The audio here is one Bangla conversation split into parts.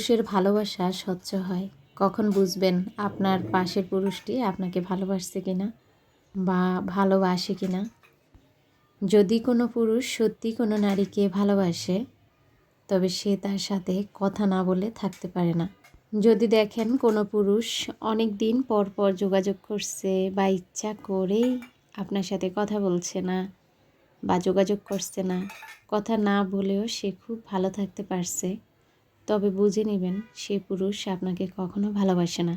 পুরুষের ভালোবাসা স্বচ্ছ হয়। কখন বুঝবেন আপনার পাশের পুরুষটি আপনাকে ভালোবাসছে কিনা বা ভালোবাসে কিনা? যদি কোনো পুরুষ সত্যি কোনো নারীকে ভালোবাসে, তবে সে তার সাথে কথা না বলে থাকতে পারে না। যদি দেখেন কোনো পুরুষ অনেক দিন পর পর যোগাযোগ করছে বা ইচ্ছা করেই আপনার সাথে কথা বলছে না বা যোগাযোগ করছে না, কথা না বলেও সে খুব ভালো থাকতে পারছে। তবে বুঝে নেবেন, সে পুরুষ আপনাকে কখনো ভালোবাসে না।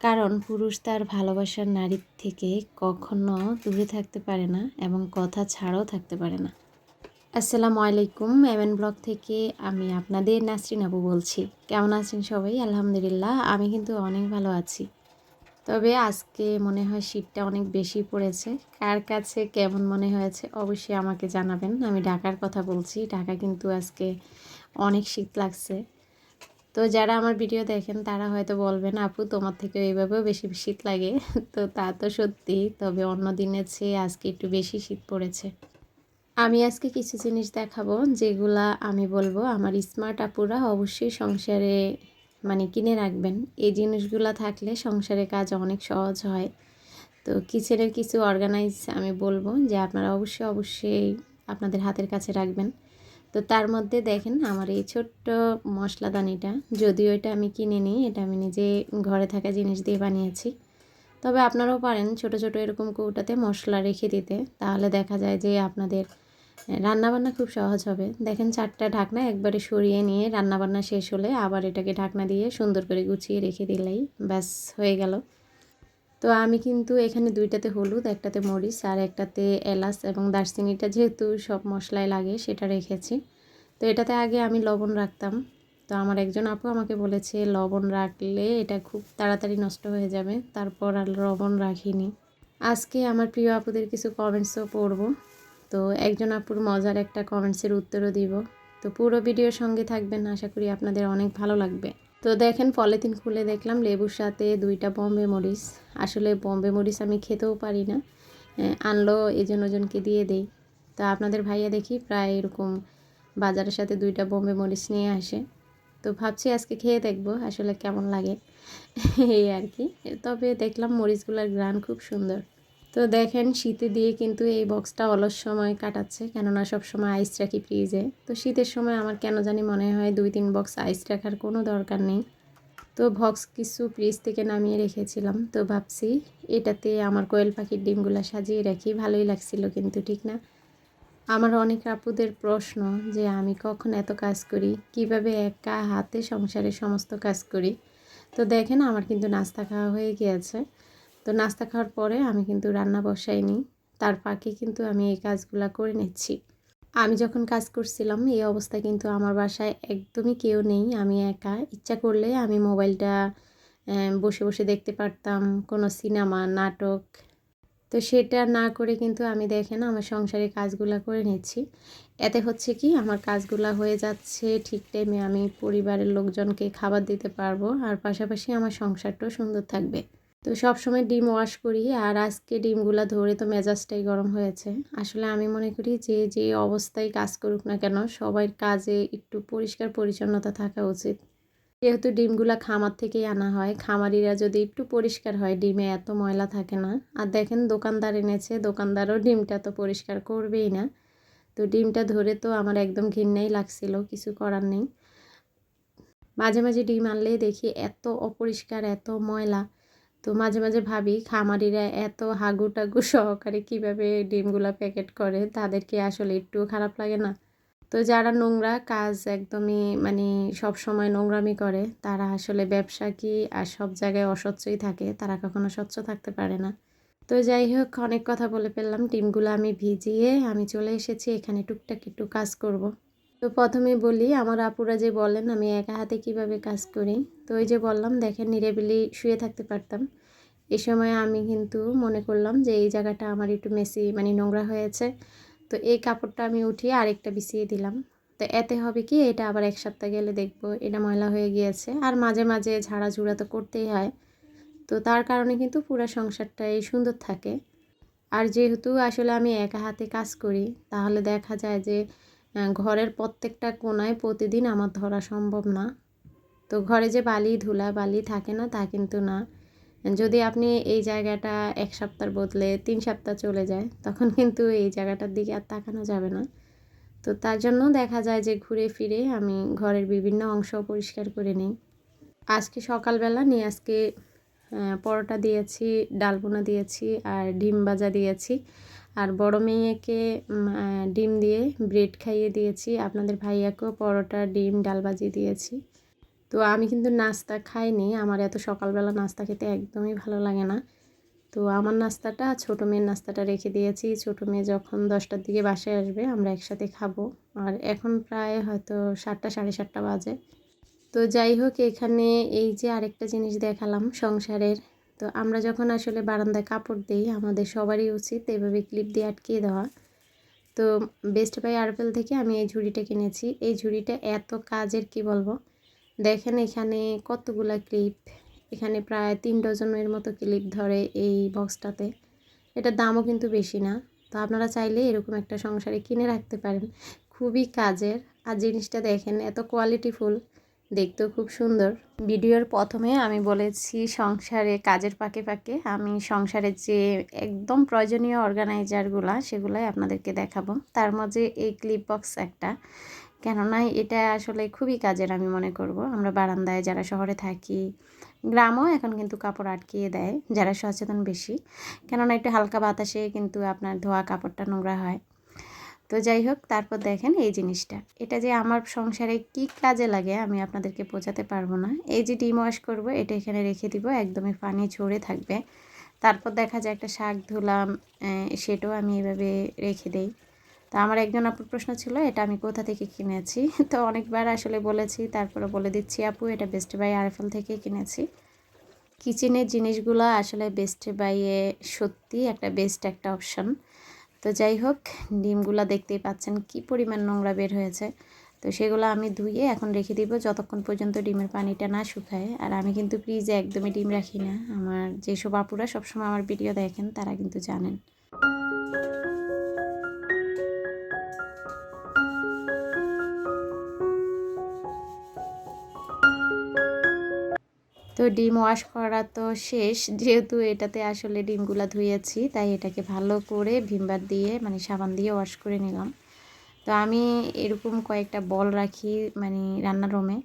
কারণ পুরুষ তার ভালোবাসার নারীর থেকে কখনো দূরে থাকতে পারে না এবং কথা ছাড়াও থাকতে পারে না। আসসালামু আলাইকুম এমএন ব্লগ থেকে আমি আপনাদের নাসরিন আবু বলছি। কেমন আছেন সবাই? আলহামদুলিল্লাহ, আমি কিন্তু অনেক ভালো আছি। তবে আজকে মনে হয় শীতটা অনেক বেশি পড়েছে। কার কাছে কেমন মনে হয়েছে অবশ্যই আমাকে জানাবেন। আমি ঢাকার কথা বলছি। ঢাকা কিন্তু আজকে অনেক শীত লাগছে। তো যারা আমার ভিডিও দেখেন, তারা হয়তো বলবেন, আপু, তোমার থেকে এইভাবেও বেশি শীত লাগে। তো তা তো সত্যি, তবে অন্য দিনের চেয়ে আজকে একটু বেশি শীত পড়েছে। আমি আজকে কিছু জিনিস দেখাবো, যেগুলা আমি বলব। আমার স্মার্ট আপুরা অবশ্যই সংসারে মানে কিনে রাখবেন। এই জিনিসগুলো থাকলে সংসারে কাজ অনেক সহজ হয়। তো কিচেনের কিছু অর্গানাইজ আমি বলব, যে আপনারা অবশ্যই অবশ্যই আপনাদের হাতের কাছে রাখবেন। তো তার মধ্যে দেখেন আমার এই ছোট্ট মশলাদানিটা, যদিও এটা আমি কিনে নিই, এটা আমি নিজে ঘরে থাকা জিনিস দিয়ে বানিয়েছি। তবে আপনারাও পারেন ছোট ছোট এরকম কৌটাতে মশলা রেখে দিতে, তাহলে দেখা যায় যে আপনাদের রান্নাবান্না খুব সহজ হবে। দেখেন চারটা ঢাকনা একবারে সরিয়ে নিয়ে রান্নাবান্না শেষ হলে আবার এটাকে ঢাকনা দিয়ে সুন্দর করে গুছিয়ে রেখে দিলেই ব্যাস হয়ে গেল। তো আমি কিন্তু এখানে দুইটাতে হলুদ, একটাতে মরিচ আর একটাতে এলাচ এবং দারচিনিটা যেহেতু সব মশলায় লাগে সেটা রেখেছি। তো এটাতে আগে আমি লবণ রাখতাম। তো আমার একজন আপু আমাকে বলেছে, লবণ রাখলে এটা খুব তাড়াতাড়ি নষ্ট হয়ে যাবে। তারপর আর লবণ রাখিনি। আজকে আমার প্রিয় আপুদের কিছু কমেন্টসও পড়ব। তো একজন আপুর মজার একটা কমেন্টসের উত্তরও দিব। তো পুরো ভিডিওর সঙ্গে থাকবেন। আশা করি আপনাদের অনেক ভালো লাগবে। তো দেখেন পলিথিন খুলে দেখলাম লেবুর সাথে দুইটা বম্বে মরিচ। আসলে বম্বে মরিচ আমি খেতেও পারি না। আনলো, এজন ওজনকে দিয়ে দেই। তো আপনাদের ভাইয়া দেখি প্রায় এরকম বাজারের সাথে দুইটা বম্বে মরিচ নিয়ে আসে। তো ভাবছি আজকে খেয়ে দেখব, আসলে কেমন লাগে। এই আর কি। তবে দেখলাম মরিচগুলোর গ্রান খুব সুন্দর। তো দেখেন শীতে দিয়ে কিন্তু এই বক্সটা অলস সময় কাটাচ্ছে, কেননা সব সময় আইস রাখি ফ্রিজে তো শীতের সময় আমার কেন জানি মনে হয় দুই তিন বক্স আইস রাখার কোনো দরকার নেই। তো বক্স কিছু ফ্রিজ থেকে নামিয়ে রেখেছিলাম, তো ভাবছি এটাতে আমার কোয়েল পাখির ডিমগুলো সাজিয়ে রাখি, ভালোই লাগছিল কিন্তু, ঠিক না? আমার অনেক আপুদের প্রশ্ন যে আমি কখন এত কাজ করি, কীভাবে একা হাতে সংসারে সমস্ত কাজ করি? তো দেখেন আমার কিন্তু নাস্তা খাওয়া হয়ে গিয়েছে। তো নাস্তা খাওয়ার পরে আমি কিন্তু রান্না বসাইনি। তার ফাঁকে কিন্তু আমি এই কাজগুলো করে নিচ্ছি। আমি যখন কাজ করছিলাম, এই অবস্থায় কিন্তু আমার বাসায় একদমই কেউ নেই। আমি একা। ইচ্ছা করলে আমি মোবাইলটা বসে বসে দেখতে পারতাম। কোনো সিনেমা, নাটক। তো সেটা না করে কিন্তু আমি দেখেন আমার সংসারে কাজগুলো করে নিচ্ছি। এতে হচ্ছে কি, আমার কাজগুলো হয়ে যাচ্ছে। ঠিক টাইমে আমি পরিবারের লোকজনকে খাবার দিতে পারব। আর পাশাপাশি আমার সংসারটাও সুন্দর থাকবে। তো সব সময় ডিম ওয়াশ করি। আর আজকে ডিমগুলো ধরে তো মেজাজটাই গরম হয়েছে। আসলে আমি মনে করি যে যে অবস্থায় কাজ করুক না কেন সবাই কাজে একটু পরিষ্কার পরিচ্ছন্নতা থাকা উচিত। যেহেতু ডিমগুলো খামার থেকেই আনা হয়, খামারিরা যদি একটু পরিষ্কার হয়, ডিমে এত ময়লা থাকে না। আর দেখেন দোকানদার এনেছে, দোকানদারও ডিমটা তো পরিষ্কার করবেই না। তো ডিমটা ধরে তো আমার একদম ঘৃণাই লাগছিল, কিছু করার নেই। মাঝে মাঝে ডিম আনলেই দেখি এত অপরিষ্কার, এত ময়লা। তো মাঝে মাঝে ভাবি খামারিরা এত হাগু টাগু সহকারে কীভাবে ডিমগুলো প্যাকেট করে, তাদেরকে আসলে একটু খারাপ লাগে না। তো যারা নোংরা কাজ একদমই মানে সব সময় নোংরামি করে, তারা আসলে ব্যবসা কি আর সব জায়গায় অস্বচ্ছই থাকে, তারা কখনো স্বচ্ছ থাকতে পারে না। তো যাই হোক, অনেক কথা বলে ফেললাম। ডিমগুলো আমি ভিজিয়ে আমি চলে এসেছি, এখানে টুকটাক একটু কাজ করব। তো প্রথমে বলি, আমার আপুরা যে বলেন, আমি একা হাতে কীভাবে কাজ করি? তো ওই যে বললাম, দেখেন নিরেবিলি শুয়ে থাকতে পারতাম। এ সময় আমি কিন্তু মনে করলাম যে এই জায়গাটা আমার একটু মেসি মানে নোংরা হয়েছে। তো এই কাপড়টা আমি উঠিয়ে আরেকটা বিছিয়ে দিলাম। তো এতে হবে কি, এটা আবার এক সপ্তাহ গেলে দেখব, এটা ময়লা হয়ে গিয়েছে। আর মাঝে মাঝে ঝাড়া ঝুড়া তো করতেই হয়। তো তার কারণে কিন্তু পুরো সংসারটাই সুন্দর থাকে। আর যেহেতু আসলে আমি একা হাতে কাজ করি, তাহলে দেখা যায় যে ঘরের প্রত্যেকটা কোনায় প্রতিদিন আমার ধরা সম্ভব না। তো ঘরে যে বালি, ধুলা বালি থাকে না, তা কিন্তু না। যদি আপনি এই জায়গাটা এক সপ্তাহ বদলে তিন সপ্তাহ চলে যায়, তখন কিন্তু এই জায়গাটার দিকে আর তাকানো যাবে না। তো তার জন্য দেখা যায় যে ঘুরে ফিরে আমি ঘরের বিভিন্ন অংশ পরিষ্কার করে নিই। আজকে সকালবেলা নিয়ে আজকে পরোটা দিয়েছি ডালবোনা দিয়েছি আর ডিম ভাজা দিয়েছি। আর বড় মেয়েকে ডিম দিয়ে ব্রেড খাইয়ে দিয়েছি। আপনাদের ভাইয়াকেও পরোটা, ডিম, ডাল ভাজি দিয়েছি। তো আমি কিন্তু নাস্তা খাইনি। আমার এত সকালবেলা নাস্তা খেতে একদমই ভালো লাগে না। তো আমার নাস্তাটা, ছোটো মেয়ের নাস্তাটা রেখে দিয়েছি। ছোটো মেয়ে যখন দশটার দিকে বাসায় আসবে, আমরা একসাথে খাব। আর এখন প্রায় হয়তো সাতটা, সাড়ে সাতটা বাজে। তো যাই হোক, এখানে এই যে আরেকটা জিনিস দেখালাম, সংসারের তো আমরা যখন আসলে বারান্দায় কাপড় দিই, আমাদের সবারই উচিত এভাবে ক্লিপ দিয়ে আটকিয়ে দেওয়া। তো বেস্ট বাই আরপেল থেকে আমি এই ঝুড়িটা কিনেছি। এই ঝুড়িটা এত কাজের কি বলব? দেখেন এখানে কতগুলা ক্লিপ এখানে প্রায় তিন ডজনের মতো ক্লিপ ধরে এই বক্সটাতে এটার দামও কিন্তু বেশি না। তো আপনারা চাইলে এরকম একটা সংসারে কিনে রাখতে পারেন। খুবই কাজের। আর জিনিসটা দেখেন এত কোয়ালিটিফুল দেখতেও খুব সুন্দর। ভিডিওর প্রথমে আমি বলেছি সংসারে কাজের পাকে পাকে আমি সংসারের যে একদম প্রয়োজনীয় অর্গানাইজারগুলা সেগুলাই আপনাদেরকে দেখাবো। তার মাঝে এই ক্লিপ বক্স একটা। কেননা এটা আসলে খুবই কাজের আমি মনে করব। আমরা বারান্দায় যারা শহরে থাকি, গ্রামও এখন কিন্তু কাপড় আটকিয়ে দেয় যারা সচেতন বেশি। কেননা একটু হালকা বাতাসে কিন্তু আপনার ধোয়া কাপড়টা নোংরা হয়। তো যাই হোক, তারপর দেখেন এই জিনিসটা। এটা যে আমার সংসারে কি কাজে লাগে আমি আপনাদেরকে বোঝাতে পারব না। এই যে ডিম ওয়াশ করব, এটা এখানে রেখে দিব, একদমই পানি ঝরে থাকবে। তারপর দেখা যায় একটা শাক ধুলাম সেটাও আমি এভাবে রেখে দেই। তো আমার একজন আপুর প্রশ্ন ছিল, এটা আমি কোথা থেকে কিনেছি? তো অনেকবার আসলে বলেছি, তারপরে বলে দিচ্ছি, আপু, এটা বেস্ট বাই আরএফএল থেকে কিনেছি। কিচেনের জিনিসগুলো আসলে বেস্ট বাইয়ে সত্যি একটা বেস্ট একটা অপশন। তো যাই হোক, ডিমগুলো দেখতেই পাচ্ছেন কি পরিমাণ নোংরা বের হয়েছে। তো সেগুলো আমি ধুয়ে এখন রেখে দিব যতক্ষণ পর্যন্ত ডিমের পানিটা না শুকায়। আর আমি কিন্তু ফ্রিজে একদমই ডিম রাখি না। আমার যেসব আপুরা সবসময় আমার ভিডিও দেখেন, তারা কিন্তু জানেন। ডিম ওয়াশ করা তো শেষ। যেহেতু এটাতে আসলে ডিমগুলো ধুয়েছি, তাই এটাকে ভালো করে ভিমবার দিয়ে মানে সাবান দিয়ে ওয়াশ করে নিলাম। তো আমি এরকম কয়েকটা বল রাখি মানে রান্নার রুমে,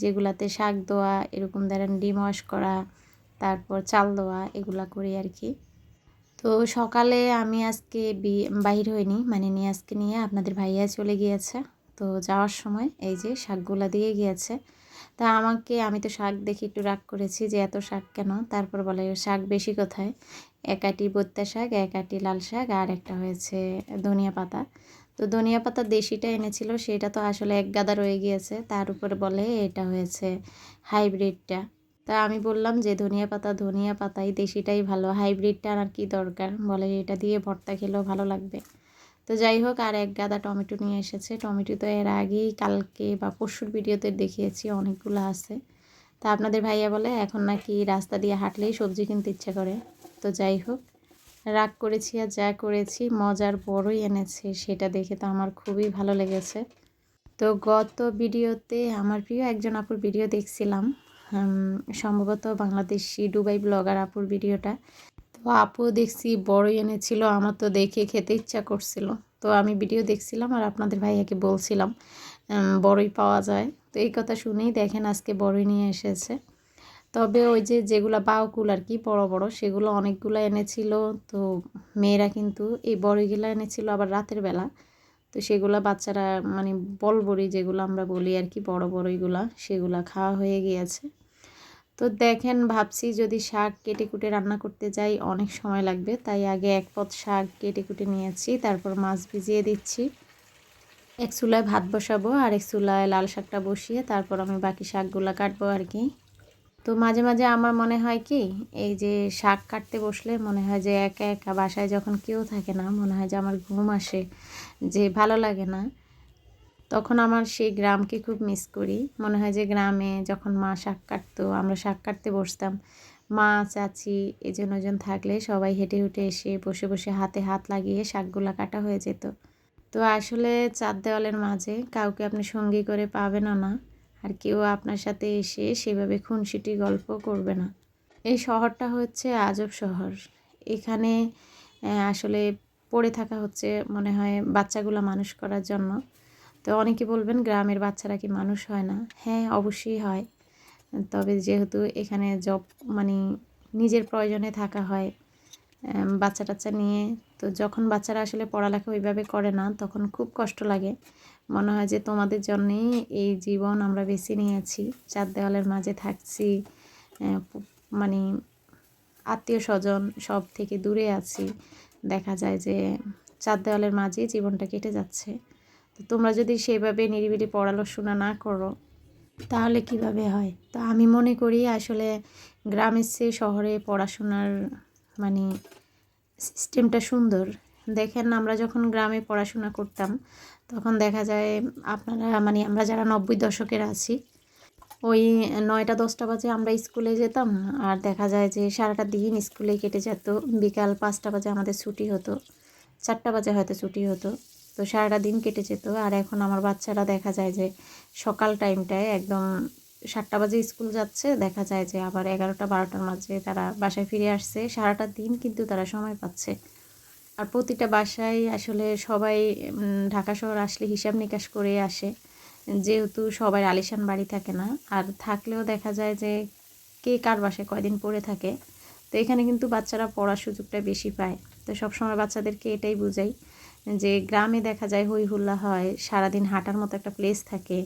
যেগুলাতে শাক দেওয়া এরকম ধরেন ডিম ওয়াশ করা, তারপর চাল দেওয়া এগুলা করি আর কি তো সকালে আমি আজকে বাহির হইনি মানে নিয়ে আজকে নিয়ে আপনাদের ভাইয়া চলে গিয়েছে। তো যাওয়ার সময় এই যে শাকগুলা দিয়ে গিয়েছে তা আমাকে, আমি তো শাক দেখে একটু রাগ করেছি যে এত শাক কেন? তারপর বলে, শাক বেশি কোথায়? এক আটি বত্তা শাক, এক আটি লাল শাক আর একটা হয়েছে ধনিয়া পাতা। তো ধনিয়া পাতা দেশিটা এনেছিল, সেটা তো আসলে এক গাদা রয়ে গিয়েছে। তার উপরে বলে, এটা হয়েছে হাইব্রিডটা। তা আমি বললাম যে, ধনিয়া পাতা, ধনিয়া পাতাই দেশিটাই ভালো, হাইব্রিডটা আর কি দরকার? বলে, এটা দিয়ে ভর্তা খেলেও ভালো লাগবে। তো যাই হোক, আর এক গাদা টমেটো নিয়ে এসেছে। টমেটো তো এর আগেই কালকে বা পরশুর ভিডিওতে দেখিয়েছি, অনেকগুলো আছে। তা আপনাদের ভাইয়া বলে, এখন নাকি রাস্তা দিয়ে হাঁটলেই সবজি কিনতে ইচ্ছে করে। তো যাই হোক, রাগ করেছি আর যা করেছি, মজার বড়ই এনেছে, সেটা দেখে তো আমার খুবই ভালো লেগেছে। তো গত ভিডিওতে আমার প্রিয় একজন আপুর ভিডিও দেখছিলাম। সম্ভবত বাংলাদেশি দুবাই ব্লগার আপুর ভিডিওটা। তো আপু দেখছি বড়ই এনেছিল, আমার তো দেখে খেতে ইচ্ছা করছিল। তো আমি ভিডিও দেখছিলাম আর আপনাদের ভাইয়াকে বলছিলাম বড়ই পাওয়া যায়। তো এই কথা শুনেই দেখেন আজকে বড়ই নিয়ে এসেছে। তবে ওই যে যেগুলো বাউকুল আর কি, বড় বড়, সেগুলো অনেকগুলো এনেছিল। তো মেয়েরা কিন্তু এই বড়ইগুলো এনেছিল আবার রাতের বেলা। তো সেগুলো বাচ্চারা মানে বল বড়ি যেগুলো আমরা বলি আর কি, বড় বড়ইগুলা, সেগুলো খাওয়া হয়ে গিয়েছে। তো দেখেন ভাবছি যদি শাক কেটে কুটে রান্না করতে যাই, অনেক সময় লাগবে। তাই আগে এক পদ শাক কেটে কুটে নিয়েছি, তারপর মাছ ভিজিয়ে দিচ্ছি। এক চুলায় ভাত বসাবো আর এক চুলায় লাল শাকটা বসিয়ে তারপর আমি বাকি শাকগুলো কাটবো আর কি। তো মাঝে মাঝে আমার মনে হয় কি, এই যে শাক কাটতে বসলে মনে হয় যে একা একা বাসায় যখন কেউ থাকে না, মনে হয় যে আমার ঘুম আসে, যে ভালো লাগে না। তখন আমার সেই গ্রামকে খুব মিস করি। মনে হয় যে গ্রামে যখন মা শাক কাটতো, আমরা শাক কাটতে বসতাম। মা, চাচি, এজন ওজন থাকলে সবাই হেঁটে হেঁটে এসে বসে বসে হাতে হাত লাগিয়ে শাকগুলা কাটা হয়ে যেত। তো আসলে চার দেওয়ালের মাঝে কাউকে আপনি সঙ্গী করে পাবেনও না আর কেউ আপনার সাথে এসে সেভাবে খুনসিটি গল্প করবে না। এই শহরটা হচ্ছে আজব শহর। এখানে আসলে পড়ে থাকা হচ্ছে মনে হয় বাচ্চাগুলো মানুষ করার জন্য। তো অনেকে বলবেন গ্রামের বাচ্চারা কি মানুষ হয় না? হ্যাঁ অবশ্যই হয়। তবে যেহেতু এখানে জব মানে নিজের প্রয়োজনে থাকা হয় বাচ্চা টাচ্চা নিয়ে, তো যখন বাচ্চারা আসলে পড়ালেখা ওইভাবে করে না, তখন খুব কষ্ট লাগে। মনে হয় যে তোমাদের জন্যেই এই জীবন আমরা বেছে নিয়েছি। চার দেওয়ালের মাঝে থাকছি মানে আত্মীয় স্বজন সব থেকে দূরে আছি। দেখা যায় যে চার দেওয়ালের মাঝেই জীবনটা কেটে যাচ্ছে। তো তোমরা যদি সেভাবে নিরিবিলি পড়াশোনা না করো, তাহলে কীভাবে হয়? তো আমি মনে করি আসলে গ্রামের চেয়ে শহরে পড়াশোনার মানে সিস্টেমটা সুন্দর। দেখেন আমরা যখন গ্রামে পড়াশোনা করতাম, তখন দেখা যায় আপনারা মানে আমরা যারা নব্বই দশকের আছি, ওই নয়টা দশটা বাজে আমরা স্কুলে যেতাম আর দেখা যায় যে সারাটা দিন স্কুলে কেটে যেত। বিকাল পাঁচটা বাজে আমাদের ছুটি হতো, চারটা বাজে হয়তো ছুটি হতো। তো সারাটা দিন কেটে যেত। আর এখন আমার বাচ্চারা দেখা যায় যে সকাল টাইমটায় একদম সাতটা বাজে স্কুল যাচ্ছে। দেখা যায় যে আবার এগারোটা, বারোটার মাঝে তারা বাসায় ফিরে আসছে। সারাটা দিন কিন্তু তারা সময় পাচ্ছে। আর প্রতিটা বাসায় আসলে সবাই ঢাকা শহর আসলে হিসাব নিকাশ করে আসে। যেহেতু সবাই আলিশান বাড়ি থাকে না। আর থাকলেও দেখা যায় যে কে কার বাসায় কয়দিন পড়ে থাকে। তো এখানে কিন্তু বাচ্চারা পড়ার সুযোগটা বেশি পায়। তো সবসময় বাচ্চাদেরকে এটাই বুঝাই যে গ্রামে দেখা যায় হই হুল্লা হয়, সারাদিন হাঁটার মতো একটা প্লেস থাকে।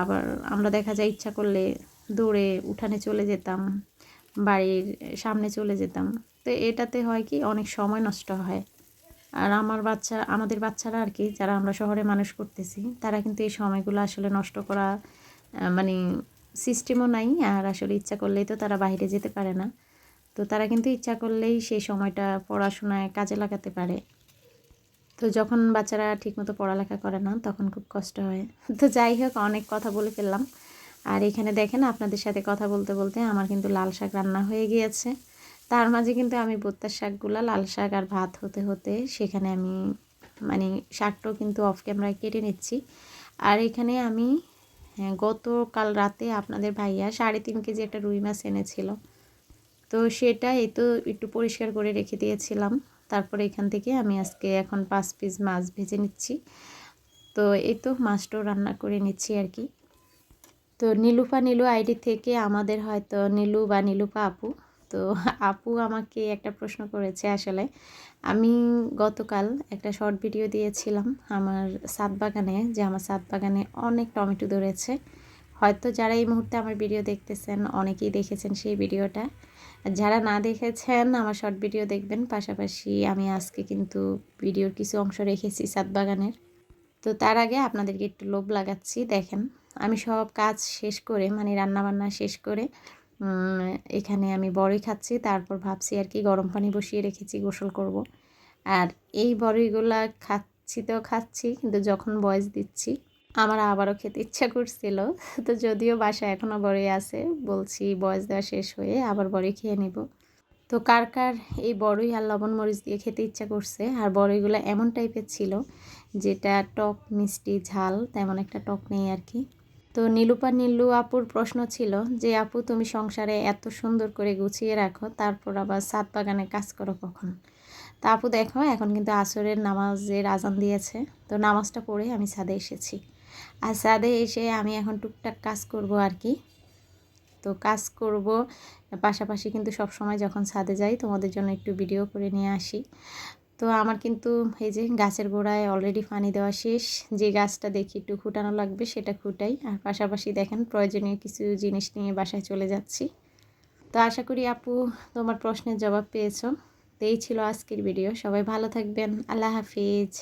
আবার আমরা দেখা যায় ইচ্ছা করলে দৌড়ে উঠানে চলে যেতাম, বাড়ির সামনে চলে যেতাম। তো এটাতে হয় কি, অনেক সময় নষ্ট হয়। আর আমার বাচ্চা, আমাদের বাচ্চারা আর কি, যারা আমরা শহরে মানুষ করতেছি, তারা কিন্তু এই সময়গুলো আসলে নষ্ট করা মানে সিস্টেমও নাই। আর আসলে ইচ্ছা করলেই তো তারা বাইরে যেতে পারে না। তো তারা কিন্তু ইচ্ছা করলেই সেই সময়টা পড়াশোনায় কাজে লাগাতে পারে। তো যখন বাচ্চারা ঠিকমতো পড়ালেখা করে না তখন খুব কষ্ট হয়। তো যাই হোক অনেক কথা বলে ফেললাম। আর এখানে দেখেন আপনাদের সাথে কথা বলতে বলতে আমার কিন্তু লাল শাক রান্না হয়ে গিয়েছে। তার মাঝে কিন্তু আমি বোত্তার শাকগুলা লাল শাক আর ভাত হতে হতে সেখানে আমি মানে শাকটাও কিন্তু অফ ক্যামেরায় কেটে নিচ্ছি। আর এখানে আমি হ্যাঁ, গতকাল রাতে আপনাদের ভাইয়া সাড়ে তিন কেজি একটা রুই মাছ এনেছিল। তো সেটা এই তো একটু পরিষ্কার করে রেখে দিয়েছিলাম। তারপরে এখান থেকে আমি আজকে এখন পাঁচ পিস মাছ ভেজে নিচ্ছি। তো এই তো মাছটাও রান্না করে নিচ্ছি আর কি। তো নীলুফা নীলু আইডি থেকে আমাদের হয়তো নীলু বা নীলুফা আপু। তো আপু আমাকে একটা প্রশ্ন করেছে আসলে। আমি গতকাল একটা শর্ট ভিডিও দিয়েছিলাম আমার সাত বাগানে, যে আমার সাত বাগানে অনেক টমেটো ধরেছে। হয়তো যারা এই মুহূর্তে আমার ভিডিও দেখতেছেন, অনেকেই দেখেছেন সেই ভিডিওটা। যারা না দেখেছেন, আমার শর্ট ভিডিও দেখবেন। পাশাপাশি আমি আজকে কিন্তু ভিডিওর কিছু অংশ রেখেছি সাত বাগানের তো তার আগে আপনাদেরকে একটু লোভ লাগাচ্ছি, দেখেন। আমি সব কাজ শেষ করে মানে রান্না বান্না শেষ করে এখানে আমি বড়ই খাচ্ছি। তারপর ভাবছি আর কি গরম পানি বসিয়ে রেখেছি, গোসল করব। আর এই বড়ইগুলা খাচ্ছি তো খাচ্ছি, কিন্তু যখন বয়স দিচ্ছি আমার আবারও খেতে ইচ্ছা করছিল। তো যদিও বাসা এখনও বড়ই আছে, বলছি বয়স দেওয়া শেষ হয়ে আবার বড়ই খেয়ে নিব। তো কার কার এই বড়ই আর লবণ মরিচ দিয়ে খেতে ইচ্ছা করছে? আর বড়ইগুলো এমন টাইপের ছিল, যেটা টক, মিষ্টি, ঝাল, তেমন একটা টক নেই আর কি। তো নীলুপা নীলু আপুর প্রশ্ন ছিল যে, আপু, তুমি সংসারে এত সুন্দর করে গুছিয়ে রাখো, তারপর আবার সাত বাগানে কাজ করো কখন? তা আপু দেখো, এখন কিন্তু আসরের নামাজের আজান দিয়েছে। তো নামাজটা পড়ে আমি ছাদে এসেছি। আর ছাদে এসে আমি এখন টুকটাক কাজ করব আর কি। তো কাজ করব, পাশাপাশি কিন্তু সব সময় যখন ছাদে যাই তোমাদের জন্য একটু ভিডিও করে নিয়ে আসি। তো আমার কিন্তু এই যে গাছের গোড়ায় অলরেডি পানি দেওয়া শেষ, যে গাছটা দেখি একটু খুঁটানো লাগবে সেটা খুঁটাই। আর পাশাপাশি দেখেন প্রয়োজনীয় কিছু জিনিস নিয়ে বাসায় চলে যাচ্ছি। তো আশা করি আপু তোমার প্রশ্নের জবাব পেয়েছ। তো এই ছিল আজকের ভিডিও সবাই ভালো থাকবেন। আল্লাহ হাফিজ।